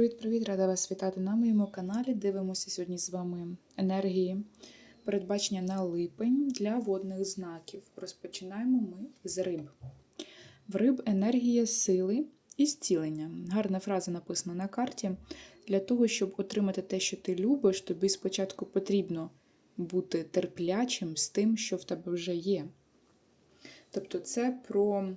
Привіт-привіт! Рада вас вітати на моєму каналі. Дивимося сьогодні з вами енергії, передбачення на липень для водних знаків. Розпочинаємо ми з риб. В риб енергія сили і зцілення. Гарна фраза написана на карті. Для того, щоб отримати те, що ти любиш, тобі спочатку потрібно бути терплячим з тим, що в тебе вже є. Тобто, це про.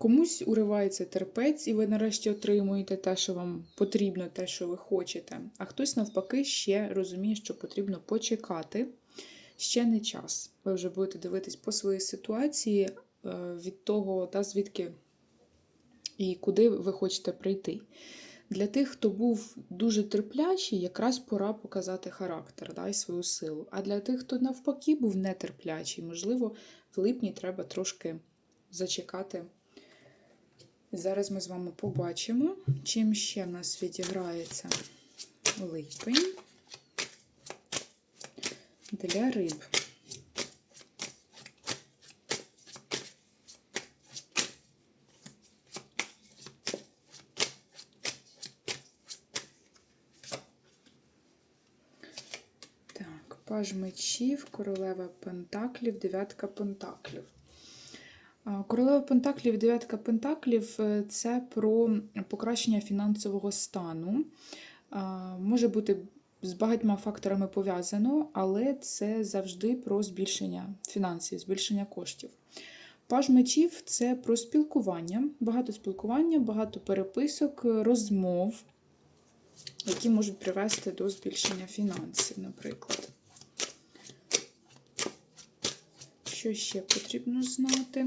Комусь уривається терпець, і ви нарешті отримуєте те, що вам потрібно, те, що ви хочете. А хтось, навпаки, ще розуміє, що потрібно почекати. Ще не час. Ви вже будете дивитись по своїй ситуації е, від того, та, звідки і куди ви хочете прийти. Для тих, хто був дуже терплячий, якраз пора показати характер да, і свою силу. А для тих, хто навпаки був нетерплячий, можливо, в липні треба трошки зачекати. Зараз ми з вами побачимо, чим ще в нас відіграється липень для риб. Так, паж мечів, королева пентаклів, дев'ятка пентаклів. Королева Пентаклів, дев'ятка Пентаклів е, це про покращення фінансового стану. Може бути з багатьма факторами пов'язано, але це завжди про збільшення фінансів, збільшення коштів. Паж мечів це про спілкування, багато спілкування, багато переписок, розмов, які можуть привести до збільшення фінансів, наприклад. Що ще потрібно знати?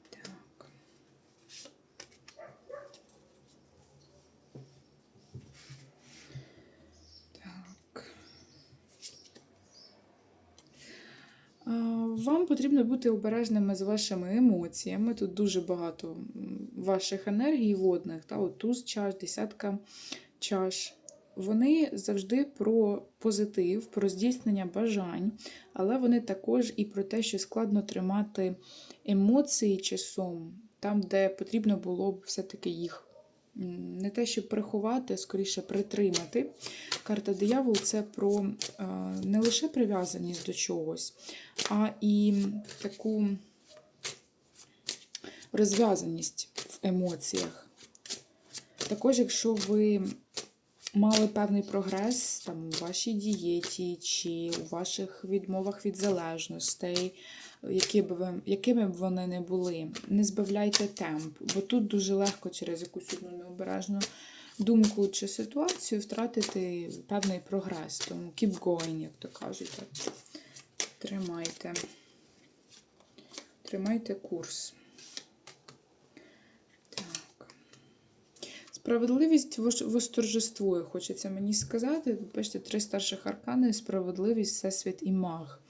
Так. Так. Вам потрібно бути обережними з вашими емоціями. Тут дуже багато ваших енергій водних, та, от туз чаш, десятка чаш. Вони завжди про позитив, про здійснення бажань, але вони також і про те, що складно тримати емоції часом, там, де потрібно було б все-таки їх не те, щоб приховати, а скоріше притримати. Карта диявол це про не лише прив'язаність до чогось, а і таку розв'язаність в емоціях. Також, якщо ви мали певний прогрес там, у вашій дієті чи у ваших відмовах від залежностей, які б ви, якими б вони не були. Не збавляйте темп, бо тут дуже легко через якусь одну необережну думку чи ситуацію втратити певний прогрес. Тому keep going, як то кажуть. Тримайте. Тримайте курс. Справедливість восторжествує, хочеться мені сказати. Бачите, три старших аркани справедливість, всесвіт і маг.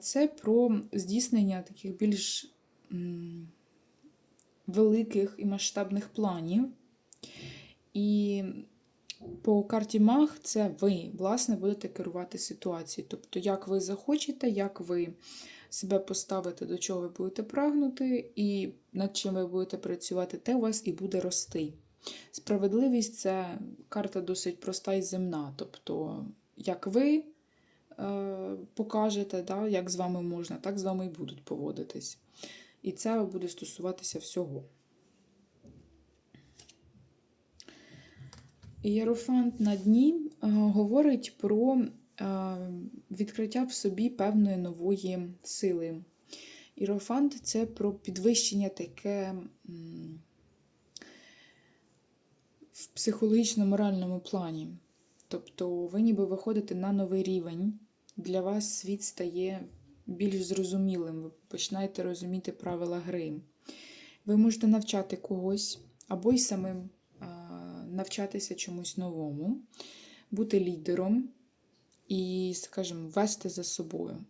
Це про здійснення таких більш великих і масштабних планів. І по карті Маг це ви, власне, будете керувати ситуацією. Тобто, як ви захочете, як ви себе поставите, до чого ви будете прагнути, і над чим ви будете працювати, те у вас і буде рости. Справедливість це карта досить проста і земна. Тобто, як ви е, покажете, да, як з вами можна, так з вами і будуть поводитись. І це буде стосуватися всього. Єрофант на дні е, говорить про е, відкриття в собі певної нової сили. Ірофант це про підвищення таке в психологічно-моральному плані. Тобто ви ніби виходите на новий рівень, для вас світ стає більш зрозумілим, ви починаєте розуміти правила гри. Ви можете навчати когось, або й самим навчатися чомусь новому, бути лідером і, скажімо, вести за собою.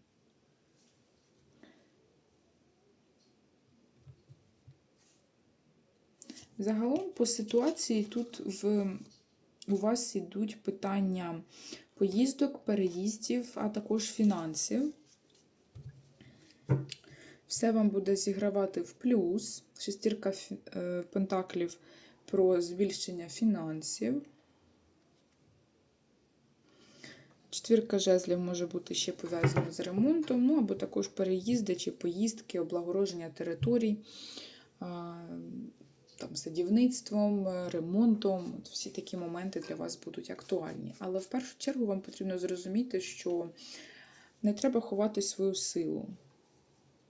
Загалом, по ситуації, тут в, у вас йдуть питання поїздок, переїздів, а також фінансів. Все вам буде зігравати в плюс. Шестірка е, пентаклів про збільшення фінансів. Четвірка жезлів може бути ще пов'язана з ремонтом, ну або також переїзди чи поїздки, облагородження територій, там, садівництвом, е, ремонтом. От всі такі моменти для вас будуть актуальні. Але в першу чергу вам потрібно зрозуміти, що не треба ховати свою силу.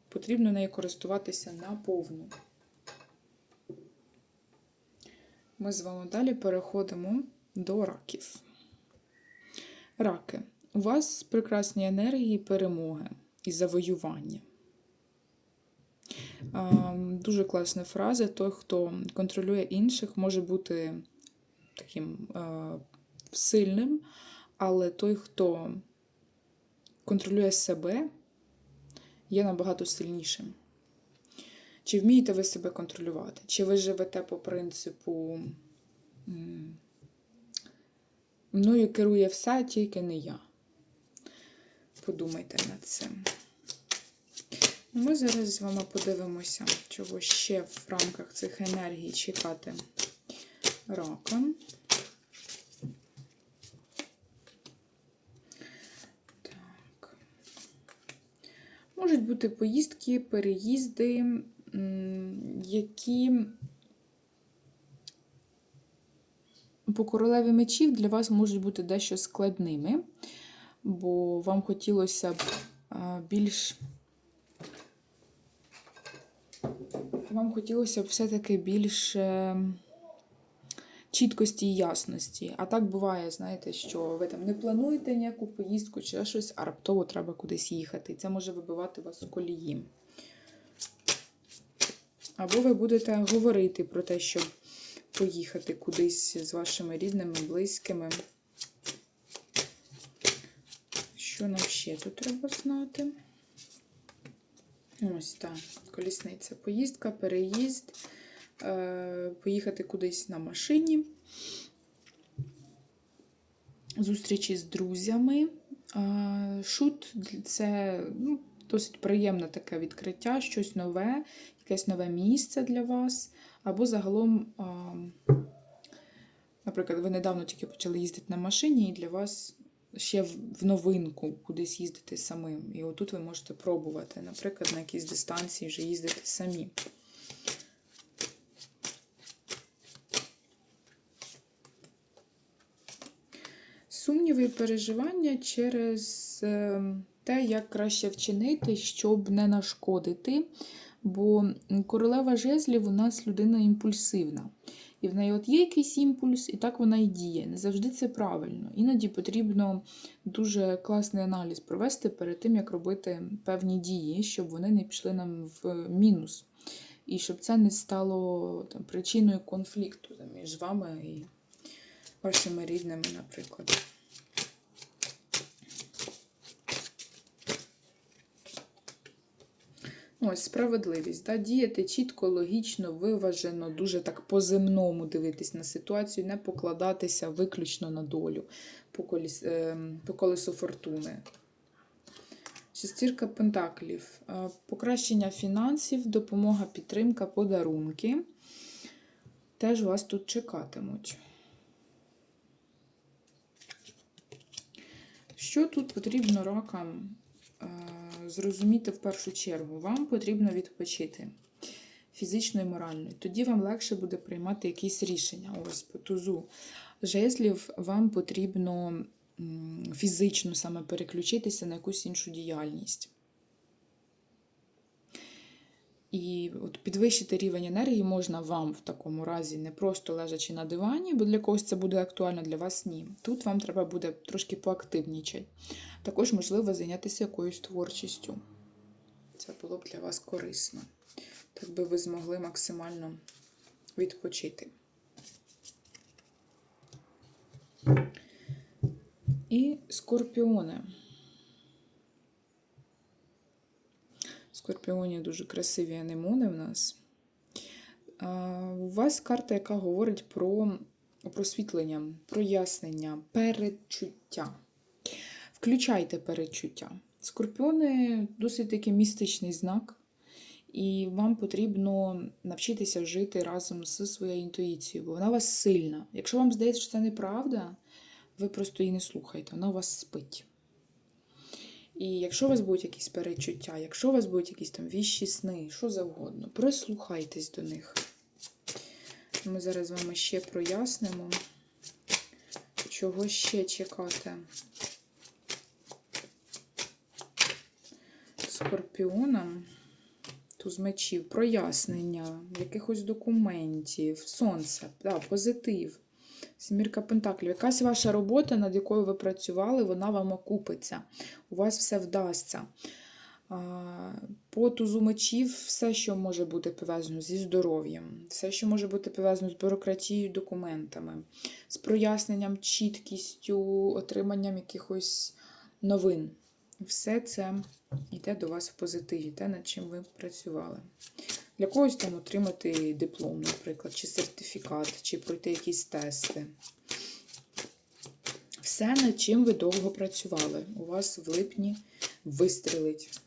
Потрібно нею користуватися наповну. Ми з вами далі переходимо до раків. Раки. У вас прекрасні енергії перемоги і завоювання. А, Дуже класна фраза. Той, хто контролює інших, може бути таким сильним, але той, хто контролює себе, є набагато сильнішим. Чи вмієте ви себе контролювати? Чи ви живете по принципу мною керує все, тільки не я? Подумайте над цим. Ми зараз з вами подивимося, чого ще в рамках цих енергій чекати раком. Так. Можуть бути поїздки, переїзди, які по королеві мечів для вас можуть бути дещо складними, бо вам хотілося б більш. Вам хотілося б все-таки більше чіткості і ясності. А так буває, знаєте, що ви там не плануєте ніяку поїздку чи щось, а раптово треба кудись їхати. І це може вибивати вас з колії. Або ви будете говорити про те, щоб поїхати кудись з вашими рідними, близькими. Що нам ще тут треба знати? Ось так, колісниця. Поїздка, переїзд, е, поїхати кудись на машині, зустрічі з друзями. Е, Шут це ну, досить приємне таке відкриття, щось нове, якесь нове місце для вас. Або загалом, наприклад, ви недавно тільки почали їздити на машині, і для вас ще в новинку кудись їздити самим. І отут ви можете пробувати, наприклад, на якійсь дистанції вже їздити самі. Сумніви і переживання через е, те, як краще вчинити, щоб не нашкодити. Бо королева жезлів у нас людина імпульсивна. І в неї от є якийсь імпульс, і так вона і діє. Не завжди це правильно. Іноді потрібно дуже класний аналіз провести перед тим, як робити певні дії, щоб вони не пішли нам в мінус. І щоб це не стало там, причиною конфлікту між вами і вашими рідними, наприклад. Ось, справедливість. Да? Діяти чітко, логічно, виважено, дуже так по-земному дивитись на ситуацію, не покладатися виключно на долю по, коліс... е, по колесу фортуни. Шестірка пентаклів. Е, Покращення фінансів, допомога, підтримка, подарунки. Теж вас тут чекатимуть. Що тут потрібно ракам? Зрозуміти в першу чергу, вам потрібно відпочити фізично і морально. Тоді вам легше буде приймати якісь рішення. Ось по тузу жезлів вам потрібно фізично саме переключитися на якусь іншу діяльність. І от підвищити рівень енергії можна вам в такому разі, не просто лежачи на дивані, бо для когось це буде актуально, для вас ні. Тут вам треба буде трошки поактивнічати. Також можливо зайнятися якоюсь творчістю. Це було б для вас корисно. Так би ви змогли максимально відпочити. І скорпіони. Скорпіоні дуже красиві анемони в нас. У вас карта, яка говорить про просвітлення, прояснення, передчуття. Включайте передчуття. Скорпіони досить такий містичний знак. І вам потрібно навчитися жити разом з своєю інтуїцією, бо вона у вас сильна. Якщо вам здається, що це неправда, ви просто її не слухаєте, вона у вас спить. І якщо у вас будуть якісь перечуття, якщо у вас будуть якісь там віщі сни, що завгодно, прислухайтесь до них. Ми зараз з вами ще прояснимо, чого ще чекати. Скорпіонам. Туз мечів, прояснення, якихось документів, сонце, да, позитив. Сімірка Пентаклів. Якась ваша робота, над якою ви працювали, вона вам окупиться. У вас все вдасться. По тузу мечів все, що може бути пов'язано зі здоров'ям, все, що може бути пов'язано з бюрократією, документами, з проясненням, чіткістю, отриманням якихось новин. Все це йде до вас в позитиві, те, над чим ви працювали. Для когось там отримати диплом, наприклад, чи сертифікат, чи пройти якісь тести. Все, над чим ви довго працювали. У вас в липні вистрілить.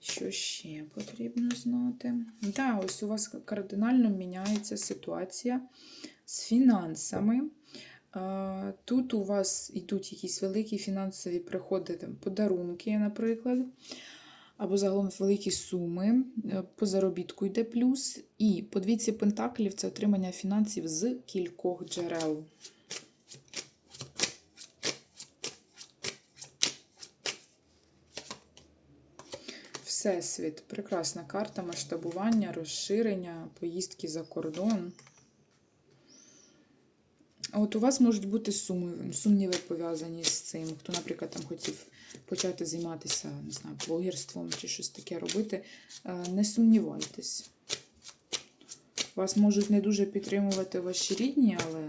Що ще потрібно знати? Так, да, ось у вас кардинально міняється ситуація з фінансами. Тут у вас йдуть якісь великі фінансові приходи, там, подарунки, наприклад, або загалом великі суми. е, По заробітку йде плюс. І по двійці пентаклів це отримання фінансів з кількох джерел. Всесвіт. Прекрасна карта масштабування, розширення, поїздки за кордон. От у вас можуть бути суми, сумніви пов'язані з цим. Хто, наприклад, там хотів почати займатися не знаю, блогерством чи щось таке робити, е, не сумнівайтесь. Вас можуть не дуже підтримувати ваші рідні, але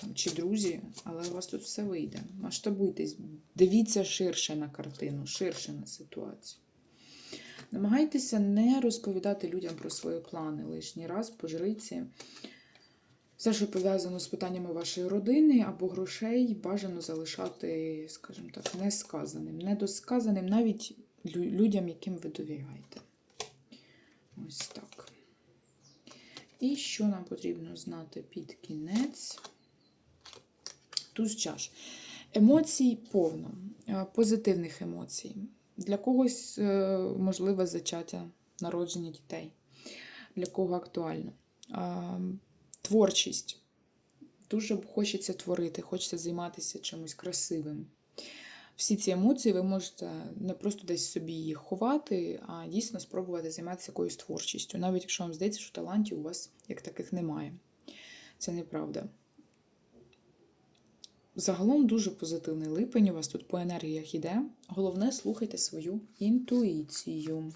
там, чи друзі, але у вас тут все вийде. Масштабуйтесь, дивіться ширше на картину, ширше на ситуацію. Намагайтеся не розповідати людям про свої плани лишній раз, пожриці. Все, що пов'язано з питаннями вашої родини або грошей, бажано залишати, скажімо так, несказаним, недосказаним навіть людям, яким ви довіряєте. Ось так. І що нам потрібно знати під кінець? Туз чаш. Емоцій повно, е, позитивних емоцій. Для когось е, можливе зачаття, народження дітей, для кого актуально. Творчість. Дуже хочеться творити, хочеться займатися чимось красивим. Всі ці емоції ви можете не просто десь собі їх ховати, а дійсно спробувати займатися якоюсь творчістю, навіть якщо вам здається, що талантів у вас як таких немає. Це неправда. Загалом дуже позитивний липень. У вас тут по енергіях іде. Головне, слухайте свою інтуїцію.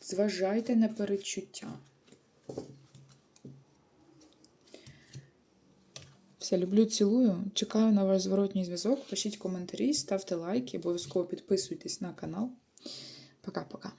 Зважайте на передчуття. Все, люблю, цілую. Чекаю на ваш зворотній зв'язок. Пишіть коментарі, ставте лайки, обов'язково підписуйтесь на канал. Пока-пока.